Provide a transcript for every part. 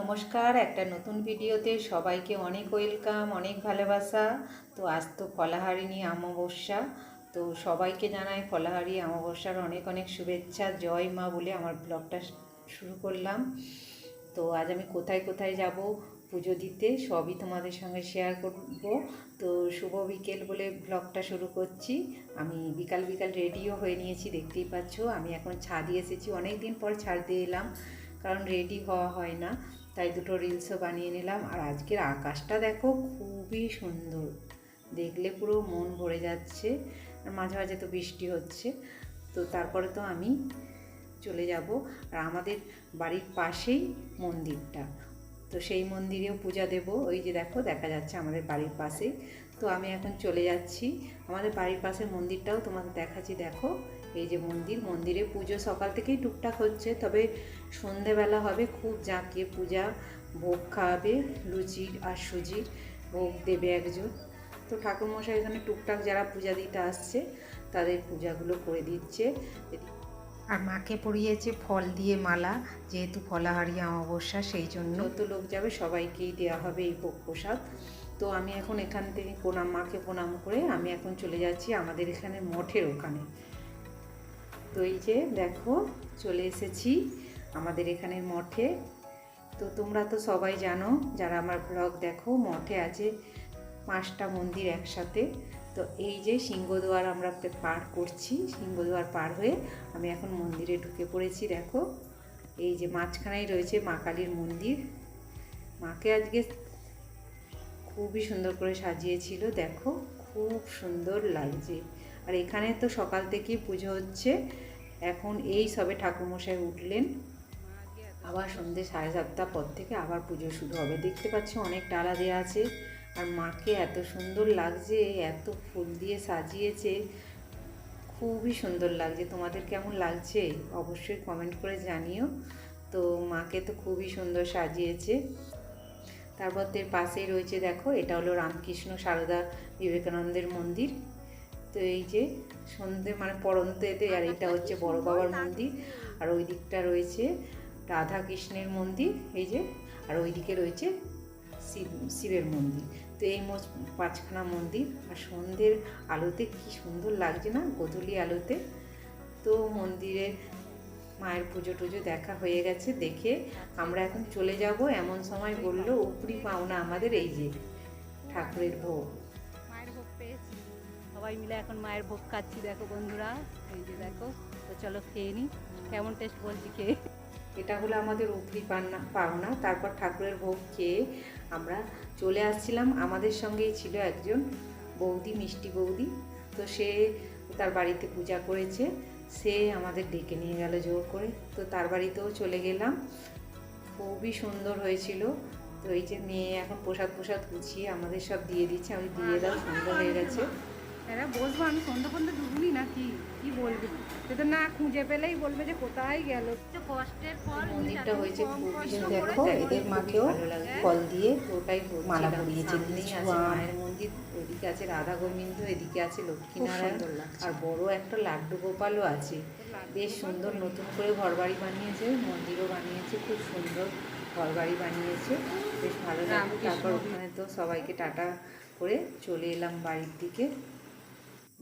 নমস্কার, একটা নতুন ভিডিওতে সবাইকে অনেক ওয়েলকাম, অনেক ভালোবাসা। তো আজ তো ফলাহারিণী অমাবস্যা। তো সবাইকে জানাই ফলাহারি অমাবস্যার অনেক অনেক শুভেচ্ছা, জয় মা বলে আমার ব্লগটা শুরু করলাম। তো আজ আমি কোথায় কোথায় যাব পুজো দিতে সবই তোমাদের সঙ্গে শেয়ার করব। তো শুভ বিকেল বলে ব্লগটা শুরু করছি। আমি বিকাল বিকাল রেডিও হয়ে নিয়েছি, দেখতেই পাচ্ছ। আমি এখন ছাদে এসেছি অনেক দিন পর ছাড় দিয়ে এলাম, কারণ রেডি হওয়া হয় না। তাই দুটো রিলসও বানিয়ে নিলাম। আর আজকের আকাশটা দেখো খুবই সুন্দর। দেখলে পুরো মন ভরে যাচ্ছে। আর মাঝে মাঝে তো বৃষ্টি হচ্ছে। তো তারপরে তো আমি চলে যাব। আর আমাদের বাড়ির পাশেই মন্দিরটা। তো সেই মন্দিরেও পূজা দেব। ওই যে দেখো, দেখা যাচ্ছে আমাদের বাড়ির পাশেই। তো আমি এখন চলে যাচ্ছি। আমাদের বাড়ির পাশের মন্দিরটাও তোমাকে দেখাচ্ছি দেখো। এই যে মন্দির মন্দিরে পুজো সকাল থেকেই টুকটাক হচ্ছে তবে সন্ধেবেলা হবে খুব জাঁকিয়ে পূজা ভোগ খাওয়াবে লুচি আর সুজির ভোগ দেবে একজন। তো ঠাকুরমশাই এখানে টুকটাক যারা পূজা দিতে আসছে তাদের পূজাগুলো করে দিচ্ছে। আর মাকে পরিয়েছে ফল দিয়ে মালা যেহেতু ফলাহারি অমাবস্যা সেই জন্য। তো লোক যাবে সবাইকেই দেওয়া হবে এই ভোগ প্রসাদ। তো আমি এখন এখান থেকে প্রণাম, মাকে প্রণাম করে আমি এখন চলে যাচ্ছি আমাদের এখানে মঠের ওখানে। তো এই যে দেখো, চলে এসেছি আমাদের এখানের মঠে। তো তোমরা তো সবাই জানো, যারা আমার ব্লগ দেখো, মঠে আছে পাঁচটা মন্দির একসাথে। তো এই যে সিংহদুয়ার আমরা পার করছি, সিংহদুয়ার পার হয়ে আমি এখন মন্দিরে ঢুকে পড়েছি, দেখো। এই যে মাঝখানেই রয়েছে মা কালীর মন্দির। মাকে আজকে খুবই সুন্দর করে সাজিয়েছিল, দেখো খুব সুন্দর লাগছে। আর এখানে তো সকাল থেকেই পুজো হচ্ছে, এখন এই সবে ঠাকুরমশাই উঠলেন। আবার সন্ধে সাড়ে সাতটা পর থেকে আবার পুজো শুরু হবে। দেখতে পাচ্ছি অনেক ডালা দেওয়া আছে, আর মাকে এত সুন্দর লাগছে, এত ফুল দিয়ে সাজিয়েছে, খুবই সুন্দর লাগছে। তোমাদের কেমন লাগছে? অবশ্যই কমেন্ট করে জানিও। তো মাকে তো খুবই সুন্দর সাজিয়েছে। তারপর এর পাশেই রয়েছে দেখো এটা হলো রামকৃষ্ণ সারদা বিবেকানন্দের মন্দির। তো এই যে সন্ধে মানে পরন্তেতে আর এটা হচ্ছে বড় বাবার মন্দির। আর ওই দিকটা রয়েছে রাধা কৃষ্ণের মন্দির এই যে। আর ওইদিকে রয়েছে শিব শিবের মন্দির। তো এই মোট পাঁচখানা মন্দির। আর সন্ধ্যের আলোতে কি সুন্দর লাগছে না গোধূলি আলোতে। তো মন্দিরে মায়ের পুজো টুজো দেখা হয়ে গেছে দেখে আমরা এখন চলে যাব। এমন সময় বলল উপরি পাওনা আমাদের এই যে ঠাকুরের ভোগ। মায়ের ভোগ পেয়েছি। সবাই মিলে এখন মায়ের ভোগ খাচ্ছি দেখো বন্ধুরা। এই যে দেখো তো চলো খেয়ে নিই কেমন টেস্ট বলছি খেয়ে এটা হলো আমাদের উপরি পান্না পাওনা। তারপর ঠাকুরের ভোগ খেয়ে আমরা চলে আসছিলাম। আমাদের সঙ্গেই ছিল একজন বৌদি মিষ্টি বৌদি। তো সে তার বাড়িতে পূজা করেছে। সে আমাদের ডেকে নিয়ে গেল জোর করে। তো তার বাড়িতেও চলে গেলাম। খুবই সুন্দর হয়েছিল। তো এই যে মেয়ে এখন প্রসাদ প্রসাদ গুছিয়ে আমাদের সব দিয়ে দিচ্ছে। আমি দিয়ে দাও সুন্দর হয়ে গেছে। এরা বসবো আমি সন্ধ্যা পর্যন্ত ঢুকুনি নাকি? কি বলবে? সে তো না খুঁজে পেলেই বলবে যে কোথায় গেল। কষ্টের ফল মন্দিরটা হয়েছে দেখো এদের মাকেও ফল দিয়ে ওটাই মালা পরিয়েছে মায়ের মন্দির। ওদিকে আছে রাধা গোবিন্দ এদিকে আছে লক্ষ্মীনারায়ণ আর বড় একটা লাড্ডু গোপালও আছে। বেশ সুন্দর নতুন করে ঘরবাড়ি বানিয়েছে মন্দিরও বানিয়েছে খুব সুন্দর ঘরবাড়ি বানিয়েছে। বেশ ভালো লাগে তারপর ওখানে তো সবাইকে টাটা করে চলে এলাম বাড়ির দিকে।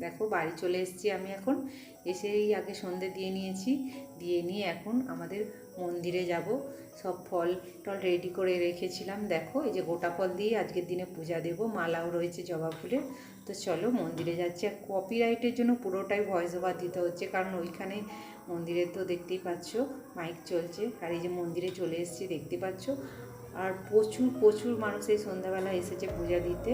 দেখো বাড়ি চলে এসেছি আমি এখন। এসেই আগে সন্ধে দিয়ে নিয়েছি। দিয়ে নিয়ে এখন আমাদের মন্দিরে যাব। সব ফল টল রেডি করে রেখেছিলাম। দেখো, এই যে গোটা ফল দিয়ে আজকের দিনে পূজা দেব। মালাও রয়েছে জবা ফুলের। তো চলো মন্দিরে যাচ্ছি। আর কপিরাইটের জন্য পুরোটাই ভয়েস ওভার দিতে হচ্ছে। কারণ ওইখানে মন্দিরে তো দেখতেই পাচ্ছ মাইক চলছে। আর এই যে মন্দিরে চলে এসেছি, দেখতে পাচ্ছ। আর প্রচুর প্রচুর মানুষ এই সন্ধ্যাবেলা এসেছে পূজা দিতে।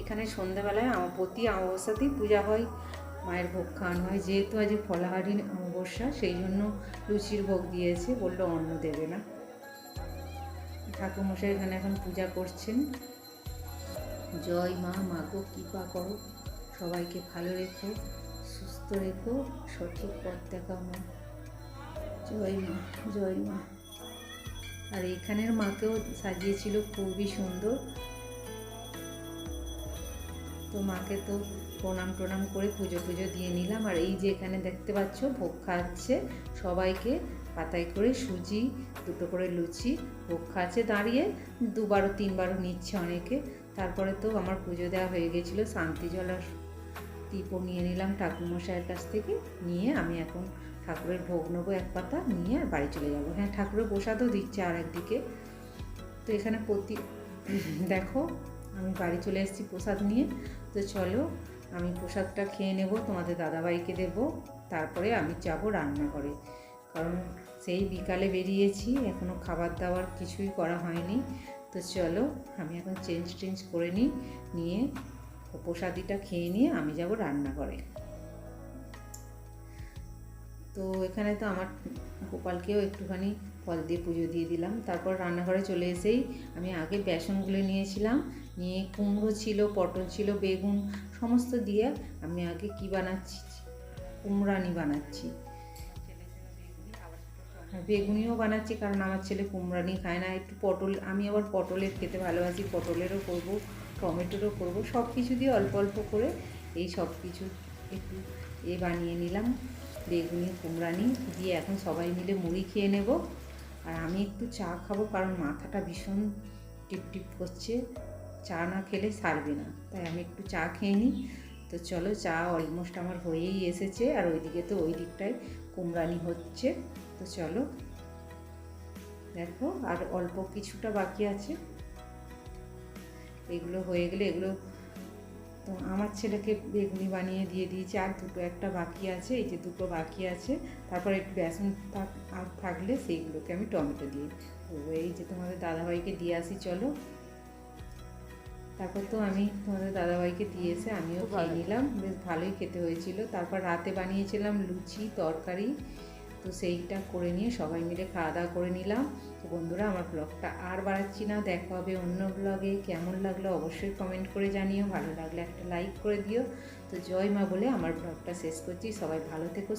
এখানে সন্ধ্যাবেলায় প্রতি অবস্থাতেই পূজা হয়। মায়ের ভোগ খাওয়ানো হয়। যেহেতু আজ ফলাহারি অমাবস্যা, সেই জন্য লুচির ভোগ দিয়েছে, বলল অন্ন দেবে না। ঠাকুরমশাই এখানে এখন পূজা করছেন। জয় মা, মাগো, কৃপা করো। সবাইকে ভালো রেখো, সুস্থ রেখো, সঠিক পথ দেখাও মা। জয় মা জয় মা। আর এখানের মাকেও সাজিয়েছিল, খুবই সুন্দর। তো মাকে তো প্রণাম প্রণাম করে পুজো পুজো দিয়ে নিলাম। আর এই যে এখানে দেখতে পাচ্ছ, ভোগ খাচ্ছে সবাইকে। পাতায় করে সুজি, দুটো করে লুচি, ভোগ খাচ্ছে। দাঁড়িয়ে দুবারও, তিনবারও নিচ্ছে অনেকে। তারপরে তো আমার পুজো দেওয়া হয়ে গেছিল, শান্তি জল আর টিপও নিয়ে নিলাম ঠাকুরমশাইয়ের কাছ থেকে। নিয়ে আমি এখন ঠাকুরের ভোগ নেব এক পাতা, নিয়ে আর বাড়ি চলে যাব। হ্যাঁ ঠাকুরের প্রসাদও দিচ্ছে আর একদিকে তো এখানে প্রতি দেখো, আমি বাড়ি চলে এসেছি প্রসাদ নিয়ে। তো চলো, আমি প্রসাদটা খেয়ে নেব, তোমাদের দাদাভাইকে দেব, তারপরে আমি যাব রান্নাঘরে। কারণ সেই বিকালে বেরিয়েছি এখনও খাবার দাবার কিছুই করা হয়নি। তো চলো, আমি এখন চেঞ্জ টেঞ্জ করে নিই, নিয়ে প্রসাদিটা খেয়ে নিয়ে আমি যাব রান্নাঘরে। তো এখানে তো আমার গোপালকেও একটুখানি ফল দিয়ে পুজো দিয়ে দিলাম। তারপর রান্নাঘরে চলে এসেই আমি আগে বেসনগুলো নিয়েছিলাম নিয়ে কুমড়ো ছিল, পটল ছিল, বেগুন, সমস্ত দিয়ে আমি আগে কি বানাচ্ছি? কুমড়ানি বানাচ্ছি। আর বেগুনিও বানাচ্ছি কারণ আমার ছেলে কুমড়ানি খায় না। একটু পটল, আমি আবার পটলের খেতে ভালোবাসি, পটলেরও করব, টমেটোরও করব। সব কিছু দিয়ে অল্প অল্প করে এই সব কিছু একটু এ বানিয়ে নিলাম, বেগুনি, কুমড়ানি দিয়ে এখন সবাই মিলে মুড়ি খেয়ে নেব। আর আমি একটু চা খাব কারণ মাথাটা ভীষণ টিপ টিপ করছে। চা না খেলে সারবে না। তাই আমি একটু চা খেয়ে নিই। তো চলো চা অলমোস্ট আমার হয়েই এসেছে আর ওইদিকে তো ওই দিকটায় কুমড়ানি হচ্ছে। তো চলো দেখো আর অল্প কিছুটা বাকি আছে। এগুলো হয়ে গেলে এগুলো তো আমার ছেলেকে বেগুনি বানিয়ে দিয়ে দিয়েছি আর দুটো একটা বাকি আছে, এই যে দুটো বাকি আছে। তারপর একটু বেসন থাক, আর থাকলে সেইগুলোকে আমি টমেটো দিয়ে এই যে তোমাদের দাদাভাইকে দিয়ে আসি, চলো। তারপর তো আমি তোমাদের দাদাভাইকে দিয়ে এসে আমিও খেয়ে নিলাম। বেশ ভালোই খেতে হয়েছিল। তারপর রাতে বানিয়েছিলাম লুচি তরকারি। তো সেইটা করে নিয়ে সবাই মিলে খাওয়া দাওয়া করে নিলাম। তো বন্ধুরা আমার ব্লগটা আর বাড়াচ্ছি না। দেখা হবে অন্য ব্লগে কেমন লাগল অবশ্যই কমেন্ট করে জানিও। ভালো লাগলে একটা লাইক করে দিও। তো জয় মা বলে আমার ব্লগটা শেষ করছি। সবাই ভালো থেকো